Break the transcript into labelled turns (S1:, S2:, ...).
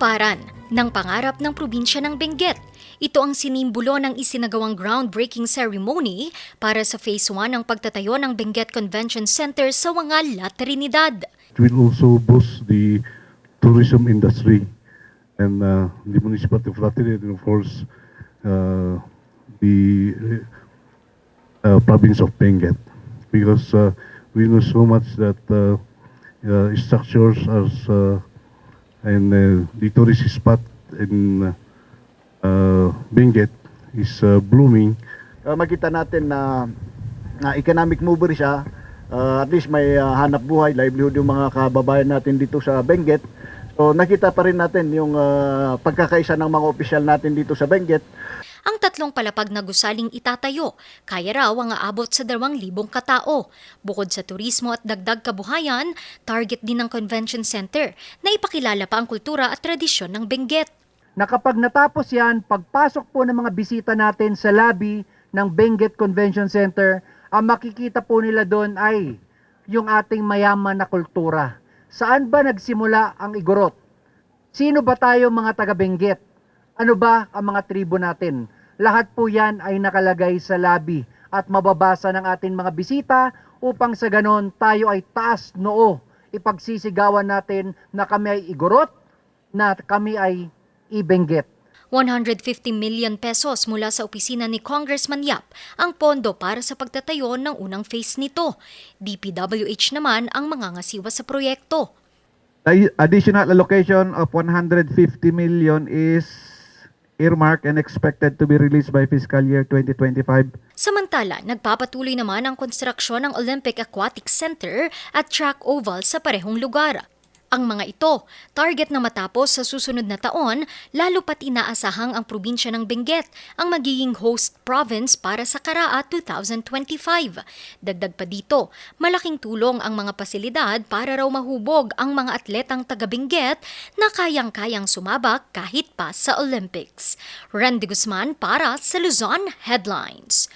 S1: Katuparan ng pangarap ng probinsya ng Benguet. Ito ang sinimbulo ng isinagawang groundbreaking ceremony para sa Phase 1 ng pagtatayo ng Benguet Convention Center sa Wangal, La Trinidad.
S2: It will also boost the tourism industry and uh, the municipality of La Trinidad and of course uh, the uh, province of Benguet because uh, we know so much that uh, uh, structures as uh, and uh, the tourist spot in uh, uh, Benguet is uh, blooming
S3: uh, makita natin na, na economic mover siya. Uh, at least may uh, hanap buhay, livelihood yung mga kababayan natin dito sa Benguet. So nakita pa rin natin yung uh, pagkakaisa ng mga opisyal natin dito sa Benguet.
S1: Tatlong palapag na gusaling itatayo, kaya raw ang aabot sa 2,000 katao. Bukod sa turismo at dagdag kabuhayan, target din ng convention center na ipakilala pa ang kultura at tradisyon ng Benguet.
S4: na natapos yan, pagpasok po ng mga bisita natin sa lobby ng Benguet Convention Center, ang makikita po nila doon ay yung ating mayaman na kultura. Saan ba nagsimula ang igorot? Sino ba tayo mga taga Benguet? Ano ba ang mga tribo natin? Lahat po yan ay nakalagay sa lobby at mababasa ng ating mga bisita upang sa ganon tayo ay taas noo. Ipagsisigawan natin na kami ay igorot, na kami ay ibenggit.
S1: 150 million pesos mula sa opisina ni Congressman Yap ang pondo para sa pagtatayo ng unang phase nito. DPWH naman ang mangangasiwa sa proyekto.
S5: The additional allocation of 150 million is earmarked and expected to be released by fiscal year 2025.
S1: Samantala, nagpapatuloy naman ang konstruksyon ng Olympic Aquatic Center at track oval sa parehong lugar. Ang mga ito, target na matapos sa susunod na taon, lalo pat inaasahang ang probinsya ng Benguet ang magiging host province para sa Karaa 2025. Dagdag pa dito, malaking tulong ang mga pasilidad para raw mahubog ang mga atletang taga Benguet na kayang-kayang sumabak kahit pa sa Olympics. Randy Guzman para sa Luzon Headlines.